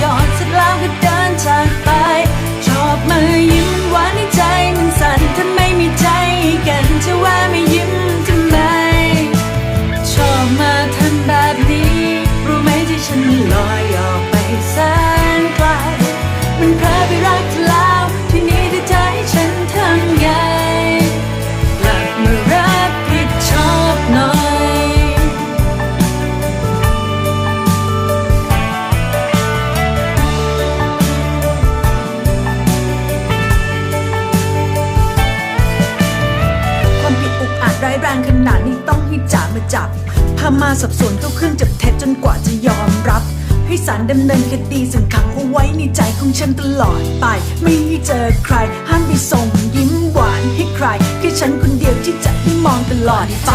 หยอดเสร็จแล้วก็เดินจากไป ชอบมือยิ้มหวานในใจมันสั่นถ้าไม่มีใจกันจะว่าไม่ยิ้มทำไม ชอบมาทำแบบนี้ รู้ไหมที่ฉันลอยออกไปแสนไกลมันเพล ร้ายแรงขนาดนี้ต้องให้จ่ามาจับ พามาสับสนเข้าเครื่องจับเท็จจนกว่าจะยอมรับ ให้สารดำเนินคดีสังขังเอาไว้ในใจของฉันตลอดไป ไม่ให้เจอใคร ห้ามไปส่งยิ้มหวานให้ใคร แค่ฉันคนเดียวที่จะให้มองตลอดไป